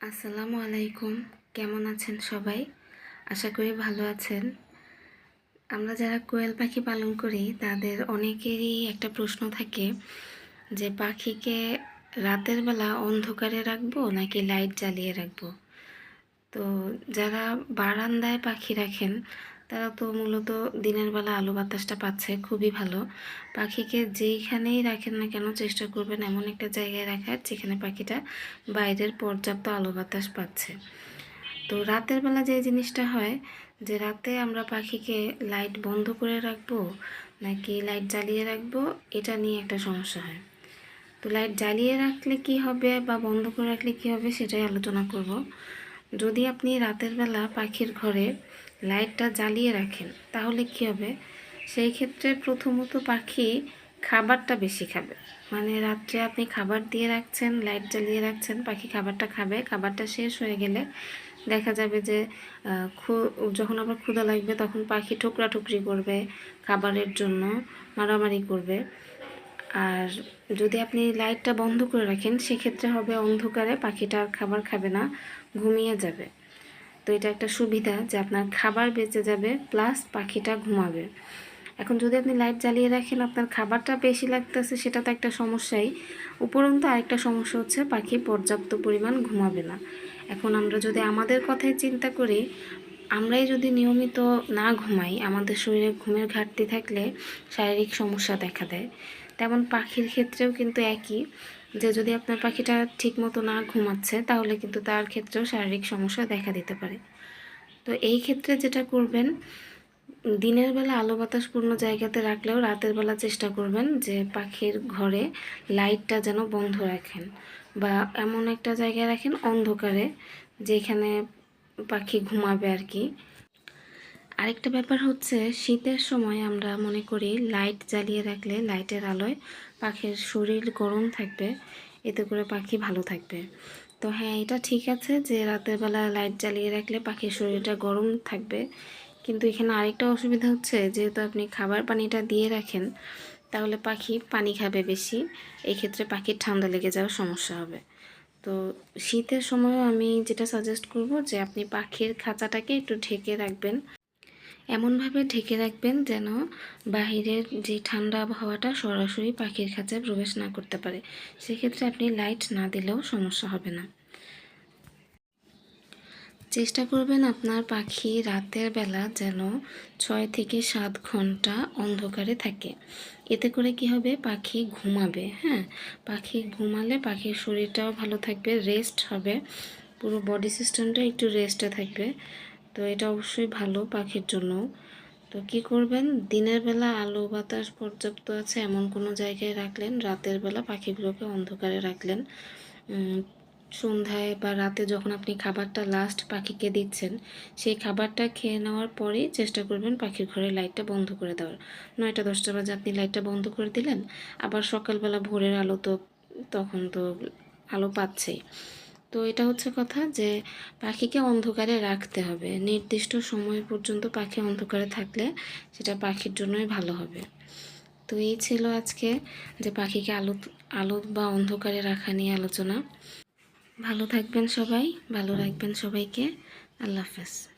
আসসালামু আলাইকুম। কেমন আছেন সবাই? আশা করি ভালো আছেন। আমরা যারা কোয়েল পাখি পালন করি, তাদের অনেকেরই একটা প্রশ্ন থাকে যে, পাখিকে রাতের বেলা অন্ধকারে রাখব নাকি লাইট জ্বালিয়ে রাখব? তো যারা বারান্দায় পাখি রাখেন তারা তো মূলত দিনের বেলা আলো বাতাসটা পাচ্ছে, খুবই ভালো। পাখিকে যেইখানেই রাখেন না কেন চেষ্টা করবেন এমন একটা জায়গায় রাখার, যেখানে পাখিটা বাইরের পর্যাপ্ত আলো বাতাস পাচ্ছে। তো রাতের বেলা যে জিনিসটা হয়, যে রাতে আমরা পাখিকে লাইট বন্ধ করে রাখব, নাকি লাইট জ্বালিয়ে রাখব, এটা নিয়ে একটা সমস্যা হয়। তো লাইট জ্বালিয়ে রাখলে কি হবে বা বন্ধ করে রাখলে কি হবে সেটাই আলোচনা করব। যদি আপনি রাতের বেলা পাখির ঘরে লাইটটা জ্বালিয়ে রাখেন, তাহলে কি হবে? সেই ক্ষেত্রে প্রথমত পাখি খাবারটা বেশি খাবে। মানে রাত্রে আপনি খাবার দিয়ে রাখছেন, লাইট জ্বালিয়ে রাখছেন, পাখি খাবারটা খাবে, খাবারটা শেষ হয়ে গেলে দেখা যাবে যে যখন আবার ক্ষুধা লাগবে তখন পাখি ঠোকরা ঠুকরি করবে, খাবারের জন্য মারামারি করবে। আর যদি আপনি লাইটটা বন্ধ করে রাখেন, সেক্ষেত্রে হবে অন্ধকারে পাখিটা আর খাবার খাবে না, ঘুমিয়ে যাবে। তো এটা একটা সুবিধা যে আপনার খাবার বেঁচে যাবে প্লাস পাখিটা ঘুমাবে। এখন যদি আপনি লাইট জ্বালিয়ে রাখেন, আপনার খাবারটা বেশি লাগতেছে, সেটা তো একটা সমস্যাই। উপরন্তু আরেকটা সমস্যা হচ্ছে, পাখি পর্যাপ্ত পরিমাণ ঘুমাবে না। এখন আমরা যদি আমাদের কথাই চিন্তা করি, আমরাই যদি নিয়মিত না ঘুমাই, আমাদের শরীরে ঘুমের ঘাটতি থাকলে শারীরিক সমস্যা দেখা দেয়। তেমন পাখির ক্ষেত্রেও কিন্তু একই। যে যদি আপনার পাখিটা ঠিকমতো না ঘুমাচ্ছে, তাহলে কিন্তু তার ক্ষেত্রেও শারীরিক সমস্যা দেখা দিতে পারে। তো এই ক্ষেত্রে যেটা করবেন, দিনের বেলা আলো বাতাসপূর্ণ জায়গাতে রাখলেও রাতের বেলা চেষ্টা করবেন যে পাখির ঘরে লাইটটা যেন বন্ধ রাখেন বা এমন একটা জায়গায় রাখেন অন্ধকারে, যেখানে পাখি ঘুমাবে আর কি। আরেকটা ব্যাপার হচ্ছে, শীতের সময় আমরা মনে করি লাইট জ্বালিয়ে রাখলে লাইটের আলোয় পাখির শরীর গরম থাকবে, এতে করে পাখি ভালো থাকবে। তো হ্যাঁ এটা ঠিক আছে যে রাতের বেলা লাইট জ্বালিয়ে রাখলে পাখির শরীরটা গরম থাকবে। কিন্তু এখানে আরেকটা অসুবিধা হচ্ছে, যেহেতু আপনি খাবার পানিটা দিয়ে রাখেন, তাহলে পাখি পানি খাবে বেশি এই ক্ষেত্রে পাখির ঠান্ডা লেগে যাওয়ার সমস্যা হবে। তো শীতের সময়ও আমি যেটা সাজেস্ট করব যে আপনি পাখির খাঁচাটাকে একটু ঢেকে রাখবেন। এমনভাবে ঢেকে রাখবেন যেন বাহিরের যে ঠান্ডা আবহাওয়াটা সরাসরি পাখির খাঁচায় প্রবেশ না করতে পারে। সেক্ষেত্রে আপনি লাইট না দিলেও সমস্যা হবে না। চেষ্টা করবেন আপনার পাখি রাতের বেলা যেন ছয় থেকে সাত ঘণ্টা অন্ধকারে থাকে। এতে করে কি হবে? পাখি ঘুমাবে হ্যাঁ? পাখি ঘুমালে পাখির শরীরটাও ভালো থাকবে রেস্ট হবে। পুরো বডি সিস্টেমটা একটু রেস্টে থাকবে। তো এটা অবশ্যই ভালো পাখির জন্য। তো কি করবেন? দিনের বেলা আলো বাতাস পর্যাপ্ত আছে এমন কোনো জায়গায় রাখলেন, রাতের বেলা পাখিগুলোকে অন্ধকারে রাখলেন। সন্ধ্যায় বা রাতে যখন আপনি খাবারটা লাস্ট পাখিকে দিচ্ছেন, সেই খাবারটা খেয়ে নেওয়ার পরেই চেষ্টা করবেন পাখির ঘরে লাইটটা বন্ধ করে দেওয়ার। নয়টা, দশটা বাজে আপনি লাইটটা বন্ধ করে দিলেন, আবার সকালবেলা ভোরের আলো তো, তখন তো আলো পাচ্ছেই। তো এটা হচ্ছে কথা যে পাখিকে অন্ধকারে রাখতে হবে। নির্দিষ্ট সময় পর্যন্ত পাখি অন্ধকারে থাকলে সেটা পাখির জন্যই ভালো হবে। তো এই ছিল আজকে যে পাখিকে আলো আলো বা অন্ধকারে রাখা নিয়ে আলোচনা। ভালো থাকবেন সবাই, ভালো রাখবেন সবাইকে। আল্লাহ হাফেজ।